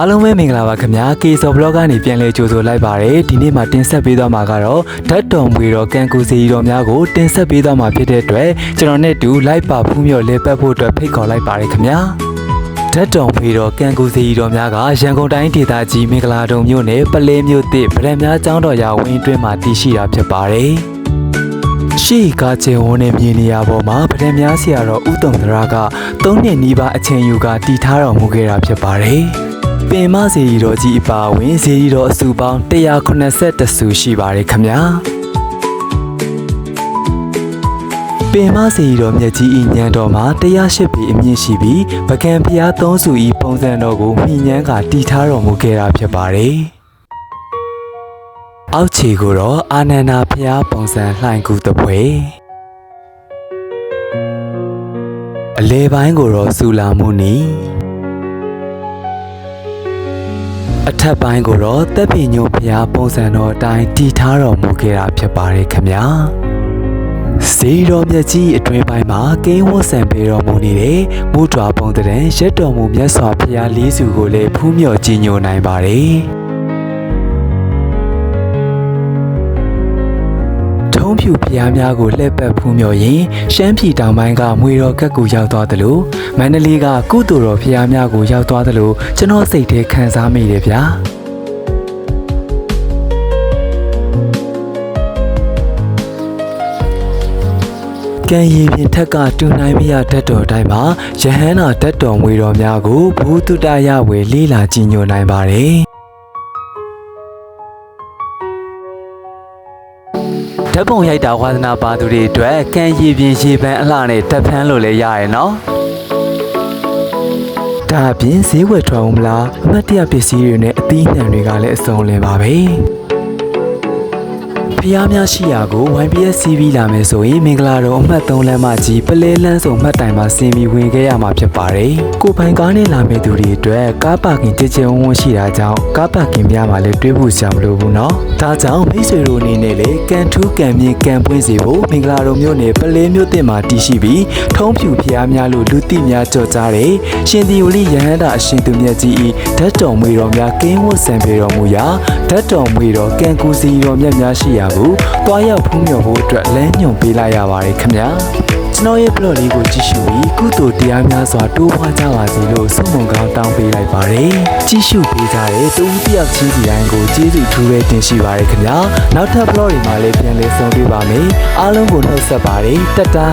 အားလုံးပဲမင်္ဂလာပါခင်ဗျာ K-So Blog ကနေပြန်လည်ကြိုဆိုလိုက်ပါရယ်ဒီနေ့မှာတင်ဆက်ပေးသွားမှာကတော့ဓာတ်တော်မွေတော်ကန်ကူစီတော်များကိုတင်ဆက်ပေးသွားမှာဖြစ်တဲ့အတွက်ကျွန်တော်နဲ့တူလိုက်ပါဖူးမြော်လေးပတ်ဖို့အတွက်ဖိတ်ခေါ်လိုက်ပါရယ်ခင်ဗျာဓာတ်တော်မွေတော်ကန်ကူစီတော်များကရန်ကုန်တိုင်းဒေသကြီးမင်္ဂလာတုံမြို့နယ်ပလဲမြို့သစ်ဗရံများကျောင်းတော်ရာဝင်းအတွင်းမှာတည်ရှိတာဖြစ်ပါတယ်ရှိကားကျယ်ဝန်းတဲ့မြေနေရာပေါ်မှာဗဒံများဆရာတော်ဦးတုံသရက၃နှစ်နီးပါးအချိန်ယူကာတည်ထားတော်မူခဲ့တာဖြစ်ပါတယ်။ ပင်မစေရီတော်ကြီးအပါအဝင်စေရီတော်အစုပေါင်း180စုရှိပါတယ်ခမညာ။ပင်မစေရီတော်မြတ်ကြီးဤညံတော်မှာ108ပေအမြင့်ရှိပြီးပကံဖျား၃စုဤပုံစံတော်ကိုမှီညမ်းကတည်ထားတော်မူခဲ့တာဖြစ်ပါတယ်။အောက်ခြေကိုတော့အာနန္ဒာဖျားပုံစံလှိုင်ကူတပွဲအလဲပိုင်းကိုတော့စူလာမှုနီ အထက်ပိုင်းကိုတော့တက်ပင်ညုံဖျားပုံစံတော်အတိုင်းတည်ထားတော်မူခဲ့တာဖြစ်ပါတယ်ခင်ဗျာဇေတော်မြတ်ကြီးအတွင်းပိုင်းမှာကင်းဝတ်ဆံပေးတော်မူနေတဲ့မူတွာပုံတရံရက်တော်မူမြတ်စွာဘုရားလေးစုကိုလည်းဖူးမြော်ကြည်ညိုနိုင်ပါတယ် ထုံးဖြူဖျားများကိုလှည့်ပတ်ဖူးမြော်ရင်ရှမ်းပြည်တောင်ပိုင်းကမွေတော်ကက်ကူရောက်သွားတယ်လို့မန္တလေးကကုသိုလ်တော်ဖျားများကိုရောက်သွားတယ်လို့ကျွန်တော်စိတ်ထဲခံစားမိတယ်ဗျာကံရည်ပြင်ထက်ကတူနိုင်မရဓာတ်တော်တိုင်းမှာယဟန္တာဓာတ်တော်မွေတော်များကိုဘူတုတရဝေလေးလာကြည်ညိုနိုင်ပါတယ် ဓာတ်ပုံရိုက်တာဝါသနာပါသူတွေအတွက်ကံရည်ပြင်ရေပန်းအလှနဲ့တက်ဖန်းလို့လည်းရရနော်ဒါအပြင်ဈေးဝယ်ထွက်အောင်မလားအမတ်တရပစ္စည်းတွေနဲ့အသီးနှံတွေကလည်းအစုံလင်ပါပဲ ဖျားများရှိရာကို YBS CV လာမယ်ဆိုရင်မင်္ဂလာတော်အမှတ်3လမ်းမကြီးပလဲလန်းဆောင်မှတ်တိုင်မှာဆင်းပြီးဝင်ခဲ့ရမှာဖြစ်ပါတယ်။ကိုပိုင်ကားနဲ့လာမယ့်သူတွေအတွက်ကားပါကင်ကြည်ကြဲဝန်းဝန်းရှိတာကြောင့်ကားပါကင်များမှာလည်းတွေးဖို့ရှာမလိုဘူးเนาะ။ဒါကြောင့်မိတ်ဆွေတို့အနေနဲ့လည်းကန်ထူးကန်မြင့်ကန်ပွင့်စီဖို့မင်္ဂလာတော်မြို့နယ်ပလဲမြို့တင်မှာတည်ရှိပြီးထုံးဖြူဖျားများလို့လူသိများကြော်ကြားတဲ့ရှင်ဒီယိုလီယဟန္တာအရှင်သူမြတ်ကြီးဤဓာတ်တော်မွေတော်များကင်းဝတ်ဆံပေတော်မူရာဓာတ်တော်မွေတော်ကန်ကူစီတော်မြတ်များရှိရာ ကိုတွားရောက်ဖူးမြော်ဖို့အတွက်လမ်းညွှန်ပေးလိုက်ရပါတယ်ခင်ဗျာကျွန်တော်ရဲ့ blog လေးကိုကြည့်ရှုပြီးကုသိုလ်တရားများစွာတိုးပွားကြပါစေလို့ဆုမွန်ကောင်းတောင်းပေးလိုက်ပါတယ်ကြည့်ရှုပေးကြတဲ့တူဦးတယောက်ချင်းစီတိုင်းကိုကျေးဇူးထူးပဲတင်ရှိပါတယ်ခင်ဗျာနောက်ထပ် blog တွေမှာလည်းပြန်လည်ဆုံတွေ့ပါမယ်အားလုံးကိုနှုတ်ဆက်ပါတယ်တတ်တာ